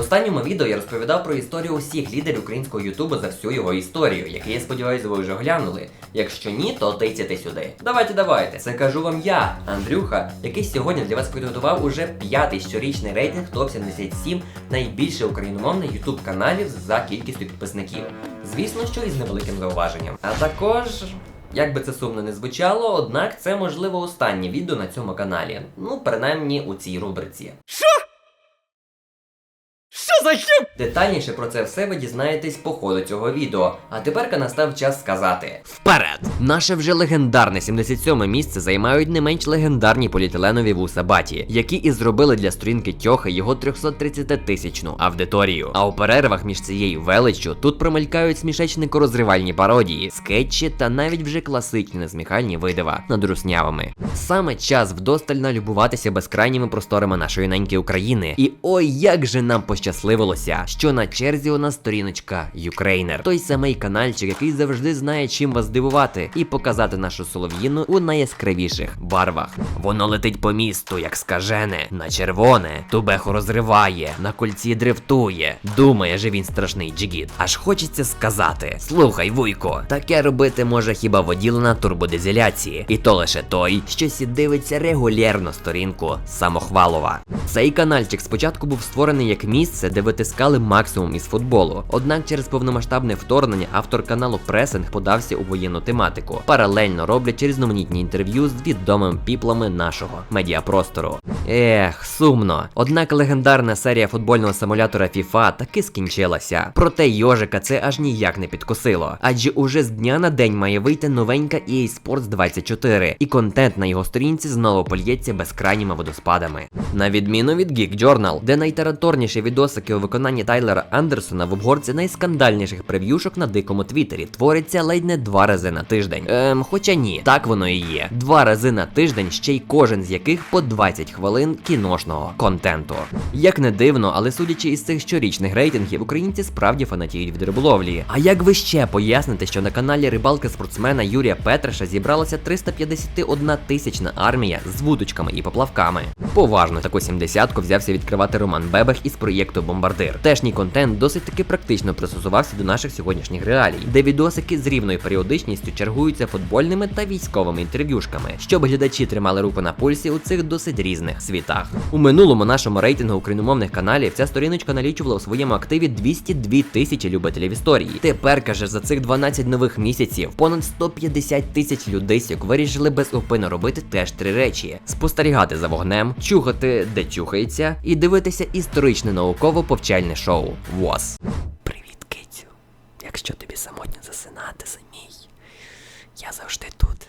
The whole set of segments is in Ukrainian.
останньому відео я розповідав про історію усіх лідерів українського Ютубу за всю його історію, який я сподіваюся, ви вже оглянули. Якщо ні, то тицяйте сюди. Давайте, давайте. Це кажу вам я, Андрюха, який сьогодні для вас підготував уже п'ятий щорічний рейтинг топ 77 найбільше україномовних ютуб каналів за кількістю підписників. Звісно, що із невеликим зауваженням. А також. Як би це сумно не звучало, однак це можливо останнє відео на цьому каналі. Ну, принаймні у цій рубриці. Що за хіп? Детальніше про це все ви дізнаєтесь по ходу цього відео. А тепер настав час сказати. Вперед! Наше вже легендарне 77 місце займають не менш легендарні поліетиленові вуса Баті, які і зробили для сторінки Тьохи його 330-тисячну аудиторію. А у перервах між цією величчю тут промелькають смішечнико розривальні пародії, скетчі та навіть вже класичні незміхальні видива над руснявами. Саме час вдосталь налюбуватися безкрайніми просторами нашої неньки України. І ой, як же нам пощасливилося, що на черзі у нас сторіночка Юкрейнер, той самий канальчик, який завжди знає, чим вас здивувати, і показати нашу солов'їну у найяскравіших барвах. Воно летить по місту, як скажене, на червоне, тубеху розриває, на кольці дрифтує. Думає, же він страшний джигіт. Аж хочеться сказати: слухай, вуйко, таке робити може хіба воділа на турбодизеляції, і то лише той, що сі дивиться регулярно сторінку самохвалова. Цей канальчик спочатку був створений як місце, де витискали максимум із футболу. Однак через повномасштабне вторгнення автор каналу Пресинг подався у воєнну тематику, паралельно роблячи різноманітні інтерв'ю з відомими піплами нашого медіапростору. Ех, сумно. Однак легендарна серія футбольного симулятора FIFA таки скінчилася. Проте Йожика це аж ніяк не підкосило. Адже уже з дня на день має вийти новенька EA Sports 24, і контент на його сторінці знову польється безкрайніми водоспадами. На відміну від Geek Journal, де найтараторніші відосики у виконанні Тайлера Андерсона в обгорці найскандальніших прев'юшок на дикому твіттері твориться ледь не два рази на тиждень. Ем, хоча ні, так воно і є. Два рази на тиждень, ще й кожен з яких по 20 хвилин кіношного контенту. Як не дивно, але судячи із цих щорічних рейтингів, українці справді фанатіють від риболовлі. А як ви ще поясните, що на каналі рибалки спортсмена Юрія Петраша зібралася 351 тисячна армія з вудочками і поплавками? Поважно таку сімдесятку взявся відкривати Роман Бебех із проєкту Бомбардир. Тежній контент досить таки практично пристосувався до наших сьогоднішніх реалій, де відосики з рівною періодичністю чергуються футбольними та військовими інтерв'юшками, щоб глядачі тримали руку на пульсі у цих досить різних світах. У минулому нашому рейтингу україномовних каналів ця сторіночка налічувала у своєму активі 202 тисячі любителів історії. Тепер каже, за цих 12 нових місяців понад 150 тисяч людисік вирішили безупинно робити теж три речі: спостерігати за вогнем, чухати, де чухається, і дивитися історичне науково повчальне шоу ВОЗ. Привіт, кицю. Якщо тобі самотньо засинати, самій, я завжди тут.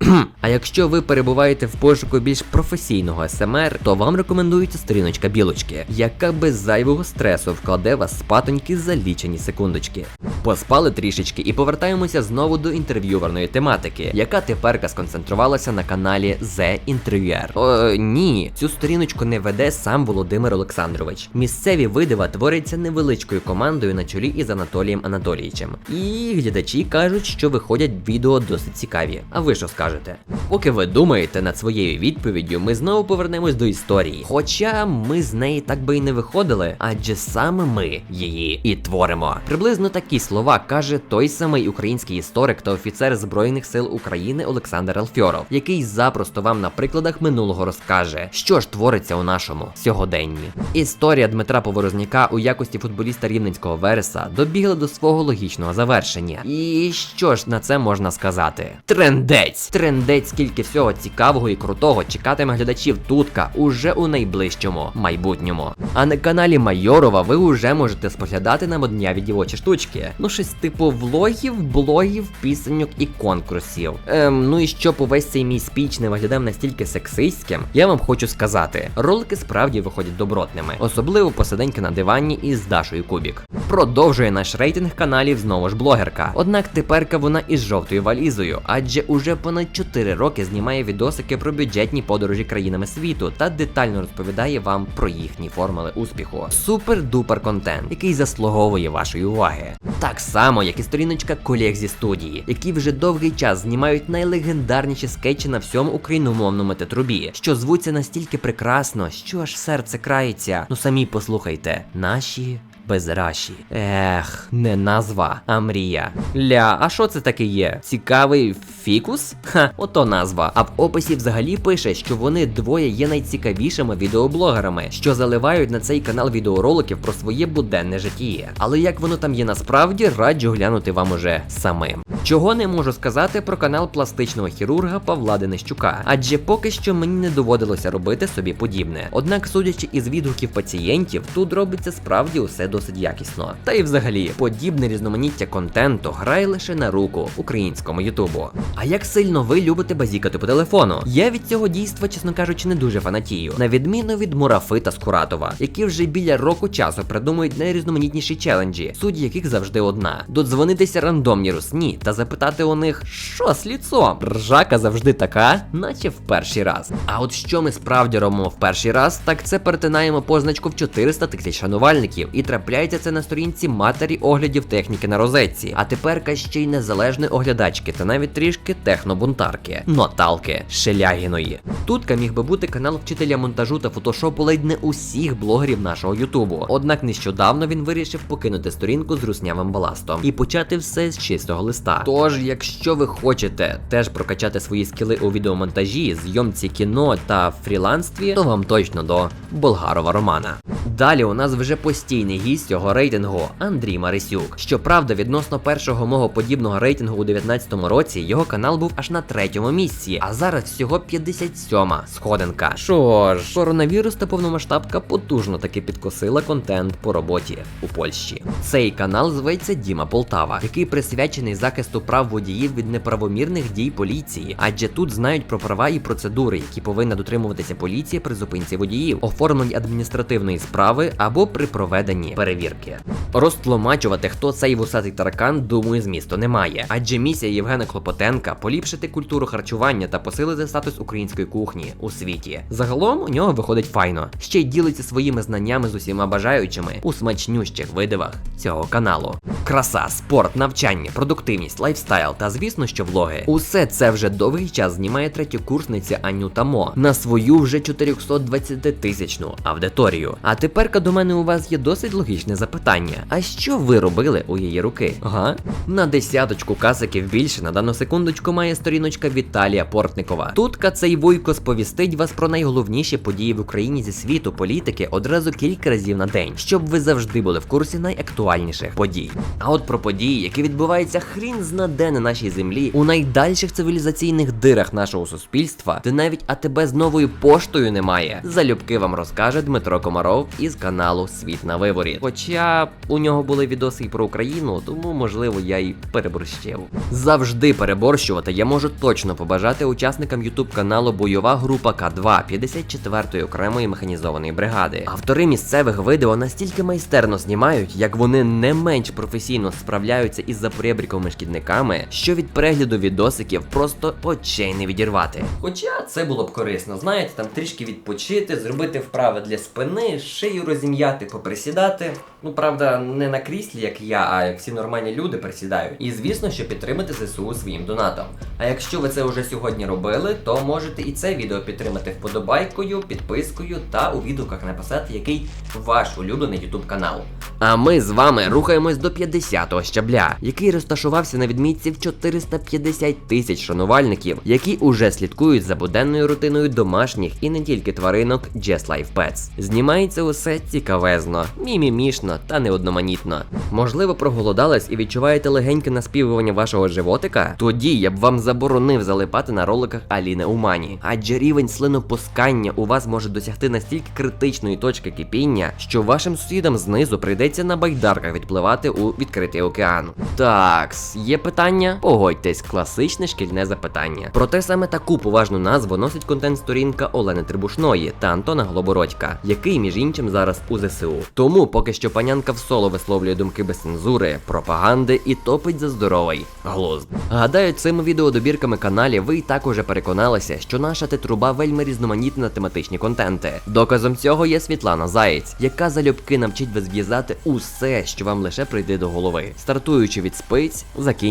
А якщо ви перебуваєте в пошуку більш професійного СМР, то вам рекомендується сторіночка білочки, яка без зайвого стресу вкладе вас спатоньки за лічені секундочки. Поспали трішечки і повертаємося знову до інтерв'юверної тематики, яка теперка сконцентрувалася на каналі The Interviewer. О, ні, цю сторіночку не веде сам Володимир Олександрович. Місцеві видива творяться невеличкою командою на чолі із Анатолієм Анатолійовичем. І глядачі кажуть, що виходять відео досить цікаві. А ви що скажете? Поки ви думаєте над своєю відповіддю, ми знову повернемось до історії. Хоча ми з неї так би і не виходили, адже саме ми її і творимо. Приблизно такі слова каже той самий український історик та офіцер Збройних сил України Олександр Алфьоров, який запросто вам на прикладах минулого розкаже, що ж твориться у нашому сьогоденні. Історія Дмитра Поворозняка у якості футболіста рівненського Вереса добігла до свого логічного завершення. І що ж на це можна сказати? Трендець! Трендець, скільки всього цікавого і крутого чекатиме глядачів тутка уже у найближчому майбутньому. А на каналі Майорова ви вже можете споглядати на модняві дівочі штучки. Ну, щось типу влогів, блогів, пісеньок і конкурсів. Ем, ну і щоб увесь цей мій спіч не виглядав настільки сексистським, я вам хочу сказати, ролики справді виходять добротними, особливо посиденьки на дивані із Дашою Кубік. Продовжує наш рейтинг каналів знову ж блогерка. Однак теперка вона із жовтою валізою, адже уже понад 4 роки знімає відосики про бюджетні подорожі країнами світу та детально розповідає вам про їхні формули успіху. Супер-дупер контент, який заслуговує вашої уваги. Так само, як і сторіночка колег зі студії, які вже довгий час знімають найлегендарніші скетчі на всьому україномовному тетрубі, що звуться настільки прекрасно, що аж серце крається. Ну самі послухайте, наші. Безраші. Ех, не назва, а мрія. Ля, а що це таке є? Цікавий фікус? Ха, ото назва. А в описі взагалі пише, що вони двоє є найцікавішими відеоблогерами, що заливають на цей канал відеороликів про своє буденне життя. Але як воно там є насправді, раджу глянути вам уже самим. Чого не можу сказати про канал пластичного хірурга Павла Денищука, адже поки що мені не доводилося робити собі подібне. Однак, судячи із відгуків пацієнтів, тут робиться справді усе досить якісно. Та й взагалі, подібне різноманіття контенту грає лише на руку українському Ютубу. А як сильно ви любите базікати по телефону? Я від цього дійства, чесно кажучи, не дуже фанатію, на відміну від Мурафи та Скуратова, які вже біля року часу придумують найрізноманітніші челенджі, суть яких завжди одна: додзвонитися рандомні русні та запитати у них, що з ліцом? Ржака завжди така, наче в перший раз. А от що ми справді робимо в перший раз, так це перетинаємо позначку в 400 тисяч шанувальників, і трапляється це на сторінці матері оглядів техніки на розетці. А тепер ще й незалежної оглядачки та навіть трішки технобунтарки, ноталки Шелягіної. Тут міг би бути канал вчителя монтажу та фотошопу ледь не усіх блогерів нашого Ютубу. Однак нещодавно він вирішив покинути сторінку з руснявим баластом і почати все з чистого листа. Тож, якщо ви хочете теж прокачати свої скіли у відеомонтажі, зйомці кіно та фріланстві, то вам точно до Болгарова Романа. Далі у нас вже постійний гість цього рейтингу Андрій Марисюк. Щоправда, відносно першого мого подібного рейтингу у 19-му році його канал був аж на третьому місці, а зараз всього 57-ма сходинка. Що ж, коронавірус та повномасштабка потужно таки підкосила контент по роботі у Польщі. Цей канал зветься Діма Полтава, який присвячений захисту прав водіїв від неправомірних дій поліції, адже тут знають про права і процедури, які повинна дотримуватися поліція при зупинці водіїв, оформленні адміністративної справи або при проведенні перевірки. Розтлумачувати, хто цей вусатий таракан, думаю, змісту немає. Адже місія Євгена Клопотенка поліпшити культуру харчування та посилити статус української кухні у світі. Загалом у нього виходить файно. Ще й ділиться своїми знаннями з усіма бажаючими у смачнющих видивах цього каналу. Краса, спорт, навчання, продуктивність, лайфстайл та звісно, що влоги. Усе це вже довгий час знімає третьокурсниця Анюта Мо на свою вже 420 тисячну аудиторію. А тепер до мене у вас є досить логічне запитання: а що ви робили у її руки? Ага. На десяточку касиків більше на дану секундочку має сторіночка Віталія Портникова. Тут цей вуйко сповістить вас про найголовніші події в Україні зі світу політики одразу кілька разів на день, щоб ви завжди були в курсі найактуальніших подій. А от про події, які відбуваються хрін знаде на нашій землі, у найдальших цивілізаційних дирах нашого суспільства, де навіть АТБ з новою поштою немає. Залюбки вам розкаже Дмитро Комаров із каналу Світ на виворі. Хоча у нього були відоси і про Україну, тому можливо я й переборщив. Завжди переборщувати я можу точно побажати учасникам ютуб каналу Бойова група К2 54-ї окремої механізованої бригади. Автори місцевих відео настільки майстерно знімають, як вони не менш професійно справляються із запоребріковими шкідниками, що від перегляду відосиків просто очей не відірвати. Хоча це було б корисно, знаєте, там трішки відпочити, зробити вправи для спини, шию розім'яти, поприсідати. Ну правда, не на кріслі, як я, а як всі нормальні люди присідають. І звісно, що підтримати ЗСУ своїм донатом. А якщо ви це вже сьогодні робили, то можете і це відео підтримати вподобайкою, підпискою та у відгуках написати, який ваш улюблений YouTube канал. А ми з вами рухаємось до 50-го щабля, який розташувався на відмітці в 450 тисяч шанувальників, які уже слідкують за буденною рутиною домашніх і не тільки тваринок Just Life Pets. Знімається усе цікавезно, мімімішно та неодноманітно. Можливо, проголодались і відчуваєте легеньке наспівування вашого животика? Тоді я б вам заборонив залипати на роликах Аліни Умані, адже рівень слинопускання у вас може досягти настільки критичної точки кипіння, що вашим сусідам знизу прийдеться на байдарках відпливати у відкритий океан. Такс, є питання? Погодьтесь, класичне шкільне запитання. Проте саме таку поважну назву носить контент-сторінка Олени Трибушної та Антона Глобородька, який, між іншим, зараз у ЗСУ. Тому, поки що панянка в соло висловлює думки без цензури, пропаганди і топить за здоровий глузд. Гадаю, цими відеодобірками каналів ви і так уже переконалися, що наша тетруба вельми різноманітна на тематичні контенти. Доказом цього є Світлана Заєць, яка залюбки навчить вас зв'язати усе, що вам лише прийде до голови, стартуючи від спиць, закінчуючи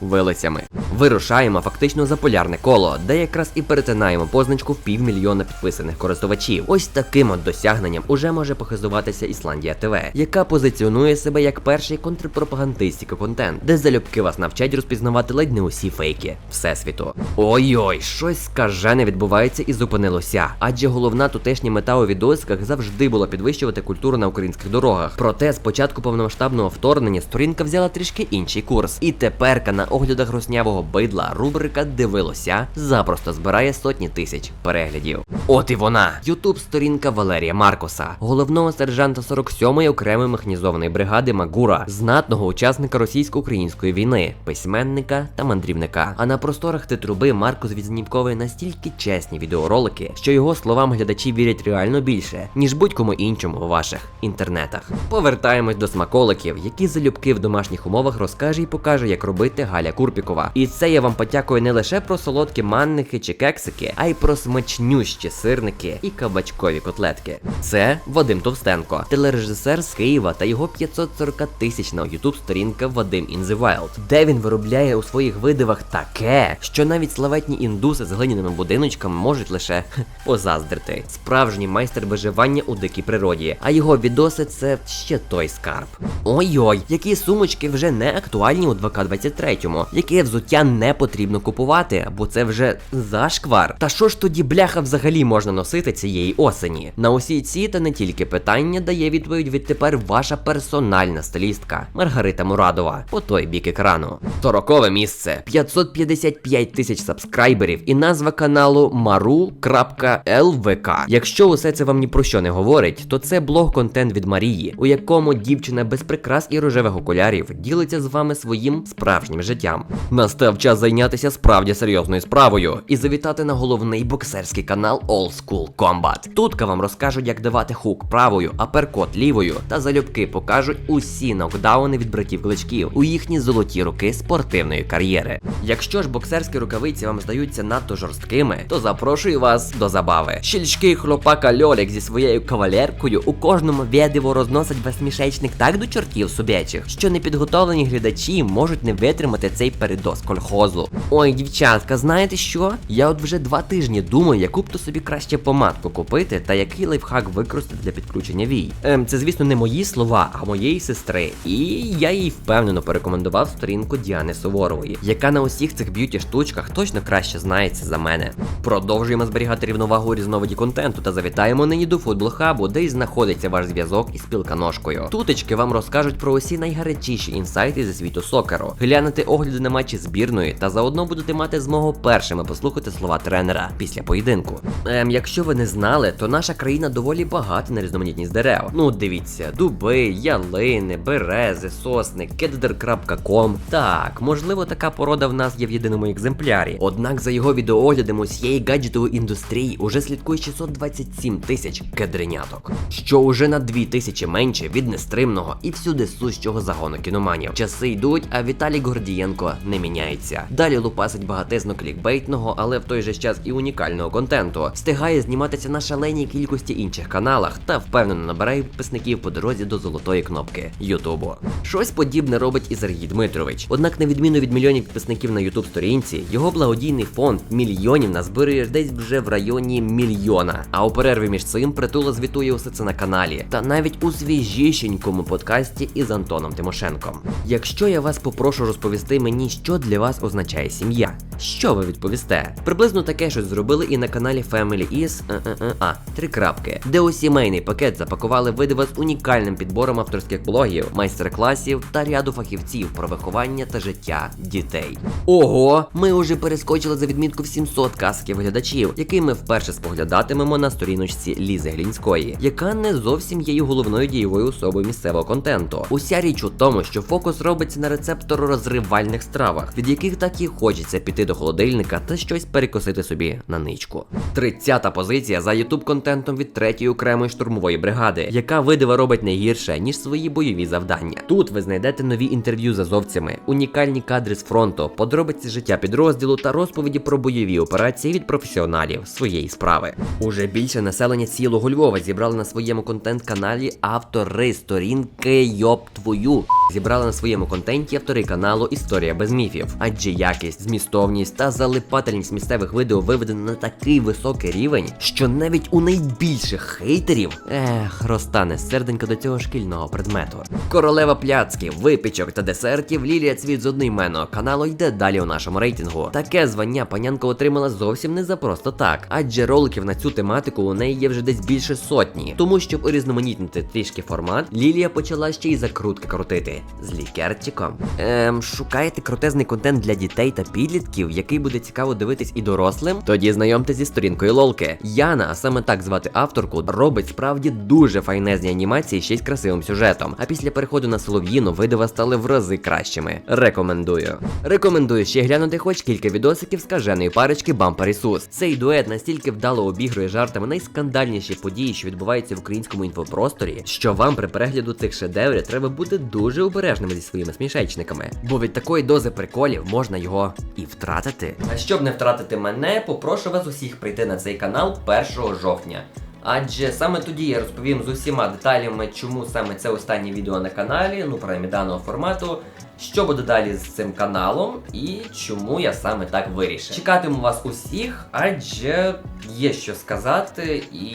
вилицями. Вирушаємо фактично за полярне коло, де якраз і перетинаємо позначку в півмільйона підписаних користувачів. Ось таким от досягненням уже може похизуватися Ісландія ТВ, яка позиціонує себе як перший контрпропагандистський контент, де залюбки вас навчать розпізнавати ледь не усі фейки всесвіту. Ой-ой, щось скажене відбувається і зупинилося. Адже головна тутешня мета у відосиках завжди була підвищувати культуру на українських дорогах. Проте з початку повномасштабного вторгнення сторінка взяла трішки інший курс. І теперка на оглядах роснявого бидла рубрика Дивилося запросто збирає сотні тисяч переглядів. От і вона, ютуб сторінка Валерія Маркоса, головного сержанта 47-ї окремої механізованої бригади Магура, знатного учасника російсько-української війни, письменника та мандрівника. А на просторах титруби Маркос відзнімковує настільки чесні відеоролики, що його словам глядачі вірять реально більше, ніж будь-кому іншому у ваших інтернетах. Повертаємось до смаколиків, які залюбки в домашніх умовах розкаже і покаже, як робити Галя Курпікова. І це я вам потякую не лише про солодкі манники чи кексики, а й про смачнющі сирники і кабачкові котлетки. Це Вадим Товстенко, телережисер з Києва та його 540 тисячна ютуб сторінка Вадим in the Wild, де він виробляє у своїх видивах таке, що навіть славетні індуси з глиняними будиночками можуть лише позаздрити. Справжній майстер виживання у дикій природі, а його відоси це ще той скарб. Ой-ой, які сумочки вже не актуальні у 2К23, яке взуття не потрібно купувати, бо це вже зашквар. Та що ж тоді бляха взагалі можна носити цієї осені? На усі ці та не тільки питання дає відповідь відтепер ваша персональна стилістка Маргарита Мурадова по той бік екрану. Сорокове місце 555 тисяч сабскрайберів і назва каналу maru.lvk. Якщо усе це вам ні про що не говорить, то це блог-контент від Марії, у якому дівчина без прикрас і рожевих окулярів ділиться з вами своїм справжнім життям. Настав час зайнятися справді серйозною справою і завітати на головний боксерський канал All School Combat. Тут вам розкажуть, як давати хук правою, а перкот лівою, та залюбки покажуть усі нокдауни від братів кличків у їхні золоті роки спортивної кар'єри. Якщо ж боксерські рукавиці вам здаються надто жорсткими, то запрошую вас до забави. Щільчкий хлопака Льолік зі своєю кавалеркою у кожному відео розносить безмішечник так до чортів собячих, що непідготовлені глядачі можуть не витримати цей передоз кольхозу. Ой, дівчатка, знаєте що? Я от вже два тижні думаю, яку б то собі краще помадку купити та який лайфхак використати для підключення вій. Ем, це, звісно, не мої слова, а моєї сестри. І я їй впевнено порекомендував сторінку Діани Суворової, яка на усіх цих б'юті штучках точно краще знається за мене. Продовжуємо зберігати рівновагу у різновиді контенту та завітаємо нині до футбол-хабу, де й знаходиться ваш зв'язок із спілканожкою. Тутечки вам розкажуть про усі найгарячіші інсайти зі світу сокеру, глянути огляди на матчі збірної та заодно будете мати змогу першими послухати слова тренера після поєдинку. Ем, якщо ви не знали, то наша країна доволі багата на різноманітність дерев. Ну, дивіться, дуби, ялини, берези, сосни, кеддер.com. Так, можливо, така порода в нас є в єдиному екземплярі. Однак за його відеооглядом усієї гаджетової індустрії уже слідкує 627 тисяч кедреняток, що уже на 2 тисячі менше від нестримного і всюди сущого загону кіноманів. Часи йдуть, а Віталій Гордієнко не міняється. Далі лупасить багатезно клікбейтного, але в той же час і унікального контенту. Встигає зніматися на шаленій кількості інших каналах та впевнено набирає підписників по дорозі до золотої кнопки Ютубу. Щось подібне робить і Сергій Дмитрович. Однак, на відміну від мільйонів підписників на Ютуб сторінці, його благодійний фонд мільйонів назбирує десь вже в районі мільйона. А у перерві між цим притула звітує усе це на каналі, та навіть у свіжішенькому подкасті із Антоном Тимошенком. Якщо я вас попрошу розповісти мені, що для вас означає сім'я, що ви відповісте? Приблизно таке щось зробили і на каналі Family is е, е, е, а, три крапки, де у сімейний пакет запакували видива з унікальним підбором авторських блогів, майстер-класів та ряду фахівців про виховання та життя дітей. Ого, ми уже перескочили за відмітку в 700 касків глядачів, який ми вперше споглядатимемо на сторіночці Лізи Глінської, яка не зовсім є головною дієвою особою місцевого контенту. Уся річ у тому, що фокус робиться на рецепторо-розривальних стравах, від яких так і хочеться піти до холодильника та щось перекосити собі на ничку. 30-та позиція за ютуб контентом від 3-ї окремої штурмової бригади, яка видива робить не гірше, ніж свої бойові завдання. Тут ви знайдете нові інтерв'ю з азовцями, унікальні кадри з фронту, подробиці життя підрозділу та розповіді про бойові операції від професіоналів своєї справи. Уже більше населення цілого Львова зібрали на своєму контент-каналі автори сторінки Йоп твою. Зібрали на своєму контенті автори каналу Історія без міфів, адже якість, змістовність та залипательність місцевих відео виведено на такий високий рівень, що навіть у найбільших хейтерів ех, розтане серденько до цього шкільного предмету. Королева пляцків, випічок та десертів Лілія Цвіт з одноіменного каналу йде далі у нашому рейтингу. Таке звання панянка отримала зовсім не за просто так, адже роликів на цю тематику у неї є вже десь більше сотні. Тому щоб урізноманітнити трішки формат, Лілія почала ще й закрутки крутити з лікерчиком. Ем, шукаєте крутезний контент для дітей та підлітків, який буде цікаво дивитись і дорослим? Тоді знайомтесь зі сторінкою Лолки. Яна, а саме так звати авторку, робить справді дуже файнезні анімації ще й з красивим сюжетом. А після переходу на Солов'їну видива стали в рази кращими. Рекомендую. Рекомендую ще глянути хоч кілька відосиків скаженої парочки Бампер Ісус. Цей дует настільки вдало обігрує жартами найскандальніші події, що відбуваються в українському інфопросторі, що вам при перегляду цих шедеврів треба бути дуже обережними зі своїми смішечниками. Бо від такої дози приколів можна його і втратити. А щоб не втратити мене, попрошу вас усіх прийти на цей канал 1 жовтня. Адже саме тоді я розповім з усіма деталями, чому саме це останнє відео на каналі, ну принаймні даного формату, що буде далі з цим каналом і чому я саме так вирішив. Чекатиму вас усіх, адже є що сказати, і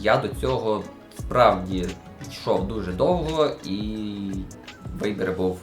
я до цього справді йшов дуже довго і вибір був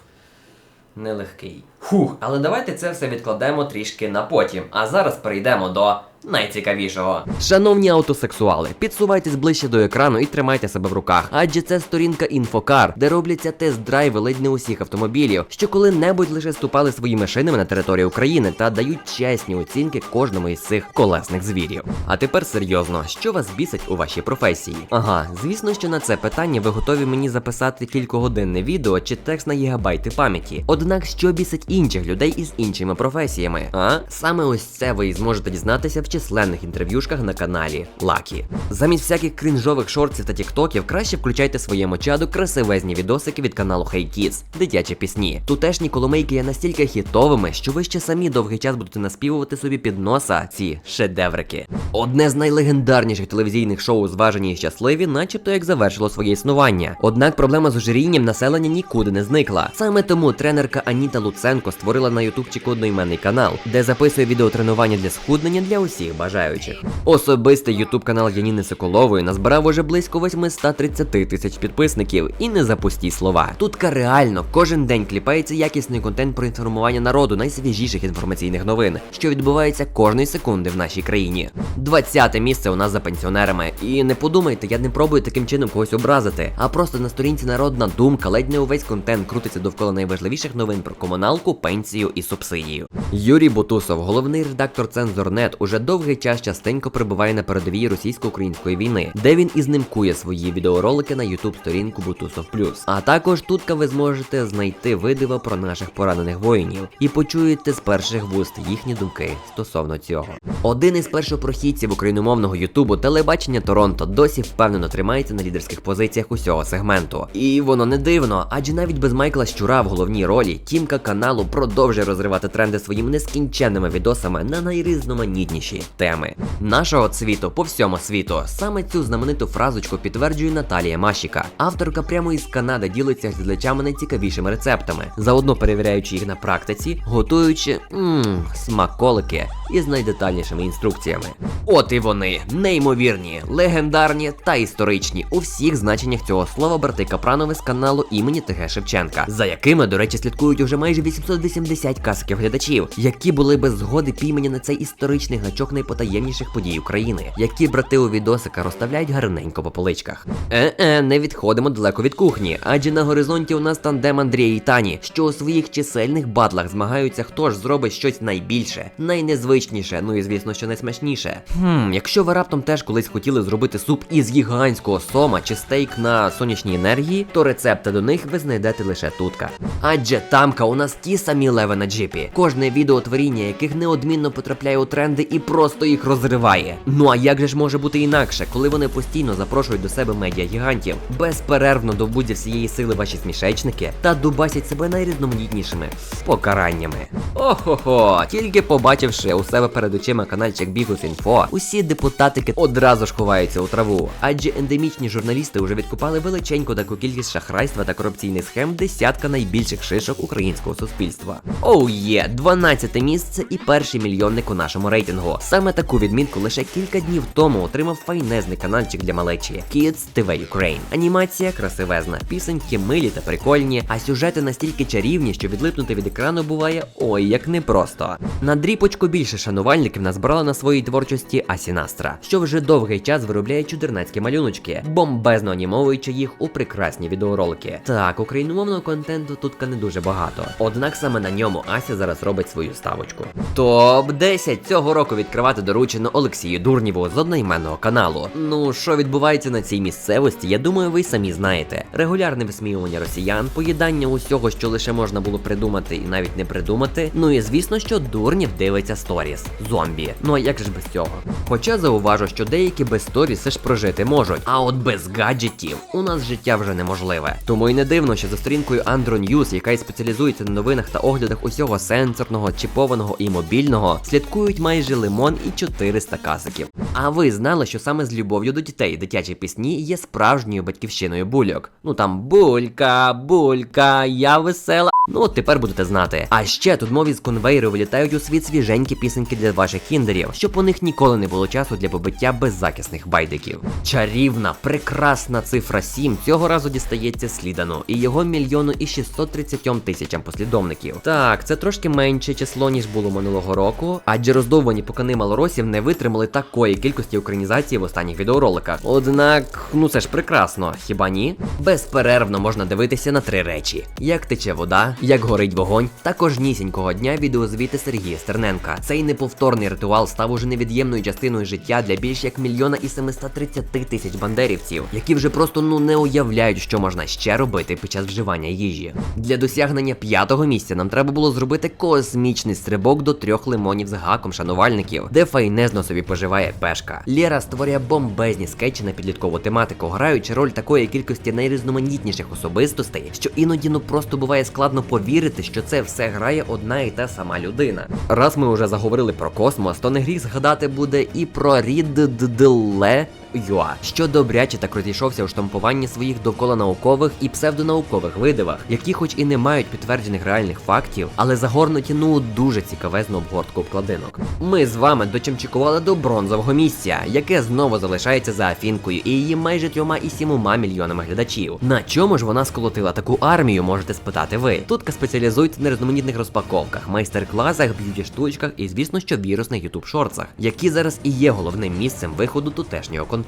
нелегкий. Фух, але давайте це все відкладемо трішки на потім. А зараз перейдемо до найцікавішого. Шановні автосексуали, підсувайтесь ближче до екрану і тримайте себе в руках, адже це сторінка Інфокар, де робляться тест-драйви ледь не усіх автомобілів, що коли-небудь лише ступали своїми шинами на території України та дають чесні оцінки кожному із цих колесних звірів. А тепер серйозно, що вас бісить у вашій професії? Ага, звісно, що на це питання ви готові мені записати кількогодинне відео чи текст на гігабайти пам'яті. Однак, що бісить інших людей із іншими професіями? А саме ось це ви і зможете дізнатися в численних інтерв'юшках на каналі Лакі. Замість всяких крінжових шортів та тіктоків краще включайте своєму чаду красивезні відосики від каналу Hey Kids, дитячі пісні. Тутешні коломейки є настільки хітовими, що ви ще самі довгий час будете наспівувати собі під носа ці шедеврики. Одне з найлегендарніших телевізійних шоу зважені і щасливі, начебто як завершило своє існування. Однак проблема з ожирінням населення нікуди не зникла. Саме тому тренерка Аніта Луценко створила на ютубчику одноіменний канал, де записує відеотренування для схуднення для усіх бажаючих. Особистий ютуб канал Яніни Соколової назбирав уже близько 830 тисяч підписників і не за пусті слова. Тутка реально кожен день кліпається якісний контент про інформування народу найсвіжіших інформаційних новин, що відбувається кожної секунди в нашій країні. 20 місце у нас за пенсіонерами. І не подумайте, я не пробую таким чином когось образити, а просто на сторінці народна думка, ледь не увесь контент крутиться довкола найважливіших новин про комуналку, пенсію і субсидію. Юрій Бутусов, головний редактор Цензорнет, уже довгий час частенько перебуває на передовій російсько-української війни, де він і знимкує свої відеоролики на ютуб сторінку Бутусов Плюс. А також тутка ви зможете знайти видиво про наших поранених воїнів і почуєте з перших вуст їхні думки стосовно цього. Один із першопрохідців україномовного Ютубу телебачення Торонто досі впевнено тримається на лідерських позиціях усього сегменту. І воно не дивно, адже навіть без Майкла Щура в головній ролі тімка каналу продовжує розривати тренди своїми нескінченними відосами на найрізноманітніші теми нашого цвіту по всьому світу. Саме цю знамениту фразочку підтверджує Наталія Машіка. Авторка прямо із Канади ділиться з глядачами найцікавішими рецептами, заодно перевіряючи їх на практиці, готуючи мм, смаколики із найдетальнішими інструкціями. От і вони, неймовірні, легендарні та історичні у всіх значеннях цього слова брати Капранови з каналу імені ТГ Шевченка, за якими, до речі, слідкують уже майже 880 касиків глядачів, які були без згоди піймані на цей історичний гачок список найпотаємніших подій України, які брати у відосика розставляють гарненько по поличках. Е-е, не відходимо далеко від кухні, адже на горизонті у нас тандем Андрія і Тані, що у своїх чисельних батлах змагаються, хто ж зробить щось найбільше, найнезвичніше, ну і звісно, що найсмачніше. Хм, якщо ви раптом теж колись хотіли зробити суп із гігантського сома чи стейк на сонячній енергії, то рецепти до них ви знайдете лише тутка. Адже тамка у нас ті самі леви на джипі, кожне відео творіння яких неодмінно потрапляє у тренди і просто їх розриває. Ну а як же ж може бути інакше, коли вони постійно запрошують до себе медіагігантів, безперервно довбуть зі всієї сили ваші смішечники та дубасять себе найрізноманітнішими покараннями. Охо-хо, тільки побачивши у себе перед очима каналчик Бігус Інфо, усі депутатики одразу ж ховаються у траву, адже ендемічні журналісти вже відкупали величеньку таку кількість шахрайства та корупційних схем десятка найбільших шишок українського суспільства. Оу є, 12 місце і перший мільйонник у нашому рейтингу. Саме таку відмітку лише кілька днів тому отримав файнезний каналчик для малечі Kids TV Ukraine. Анімація красивезна, пісеньки милі та прикольні, а сюжети настільки чарівні, що відлипнути від екрану буває ой як непросто. На дріпочку більше шанувальників назбирала на своїй творчості Асі Настра, що вже довгий час виробляє чудернацькі малюночки, бомбезно анімовуючи їх у прекрасні відеоролики. Так, україномовного контенту тут не дуже багато. Однак саме на ньому Ася зараз робить свою ставочку. Топ 10 цього року відкривати доручено Олексію Дурніву з одноіменного каналу. Ну що відбувається на цій місцевості, я думаю, ви самі знаєте. Регулярне висміювання росіян, поїдання усього, що лише можна було придумати і навіть не придумати. Ну і звісно, що Дурнів дивиться сторіс. Зомбі. Ну а як же ж без цього? Хоча зауважу, що деякі без сторіс ж прожити можуть, а от без гаджетів у нас життя вже неможливе. Тому й не дивно, що за сторінкою Andro News, яка й спеціалізується на новинах та оглядах усього сенсорного, чіпованого і мобільного, слідкують майже лимон і 400 касиків. А ви знали, що саме з любов'ю до дітей дитячі пісні є справжньою батьківщиною бульок? Ну там булька, булька, я весела. Ну от тепер будете знати. А ще тут мові з конвейеру вилітають у світ свіженькі пісеньки для ваших кіндерів, щоб у них ніколи не було часу для побиття беззахисних байдиків. Чарівна, прекрасна цифра 7 цього разу дістається слідану і його мільйону і 630 тисячам послідовників. Так, це трошки менше число, ніж було минулого року, адже роздовбані покани малоросів не витримали такої кількості українізації в останніх відеороликах. Однак, ну це ж прекрасно, хіба ні? Безперервно можна дивитися на три речі: як тече вода, як горить вогонь, та кожнісінького дня відеозвіти Сергія Стерненка. Цей неповторний ритуал став уже невід'ємною частиною життя для більш як мільйона і 730 тисяч бандерівців, які вже просто ну не уявляють, що можна ще робити під час вживання їжі. Для досягнення п'ятого місця нам треба було зробити космічний стрибок до трьох лимонів з гаком шанувальників, де файнезно собі поживає пешка. Лєра створює бомбезні скетчі на підліткову тематику, граючи роль такої кількості найрізноманітніших особистостей, що іноді ну просто буває складно повірити, що це все грає одна і та сама людина. Раз ми вже заговорили про космос, то не гріх згадати буде і про Ріддле Юа, що добряче так розійшовся у штампуванні своїх довкола наукових і псевдонаукових видивах, які, хоч і не мають підтверджених реальних фактів, але загорнуті ну дуже цікавезну обгортку обкладинок. Ми з вами дочемчикували до бронзового місця, яке знову залишається за Афінкою і її майже трьома і сімома мільйонами глядачів. На чому ж вона сколотила таку армію, можете спитати ви. Тутка спеціалізується на різноманітних розпаковках, майстер-класах, б'юті штучках і, звісно, що вірусних ютуб шорцах, які зараз і є головним місцем виходу тутешнього контенту.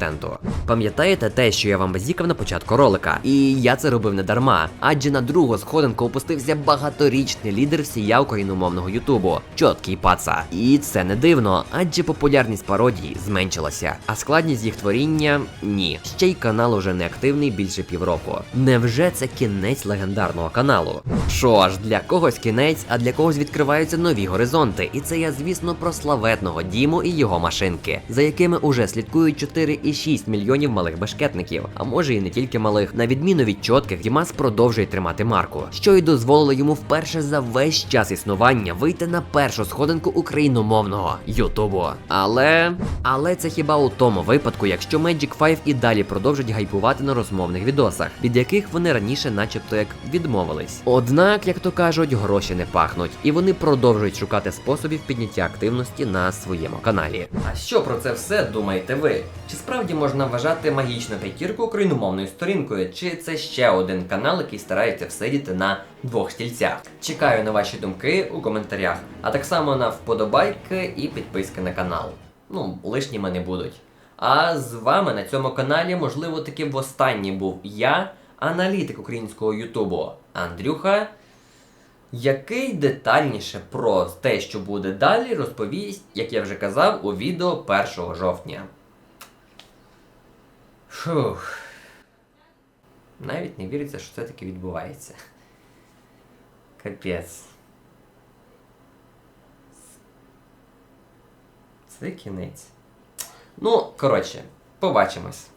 Пам'ятаєте те, що я вам базікав на початку ролика? І я це робив не дарма, адже на другу сходинку опустився багаторічний лідер всія україномовного Ютубу чоткий паца. І це не дивно, адже популярність пародій зменшилася, а складність їх творіння ні. Ще й канал уже не активний більше півроку. Невже це кінець легендарного каналу? Що ж, для когось кінець, а для когось відкриваються нові горизонти. І це я, звісно, про славетного Діму і його машинки, за якими уже слідкують 4,6 мільйонів малих бешкетників. А може і не тільки малих. На відміну від чотких, Дімас продовжує тримати марку, що й дозволило йому вперше за весь час існування вийти на першу сходинку україномовного Ютубу. Але. Але це хіба у тому випадку, якщо Magic 5 і далі продовжать гайпувати на розмовних відосах, від яких вони раніше, начебто, як відмовились. Однак, як то кажуть, гроші не пахнуть, і вони продовжують шукати способів підняття активності на своєму каналі. А що про це все думаєте ви? Чи справді можна вважати магічну п'ятірку україномовною сторінкою? Чи це ще один канал, який старається всидіти на двох стільцях? Чекаю на ваші думки у коментарях, а так само на вподобайки і підписки на канал. ну, лишніми не будуть. А з вами на цьому каналі, можливо, таки востаннє був я, аналітик українського Ютубу Андрюха, який детальніше про те, що буде далі, розповість, як я вже казав, у відео 1 жовтня. Фух. Навіть не віриться, що це таки відбувається. Капець. Це кінець. Ну, коротше, побачимось.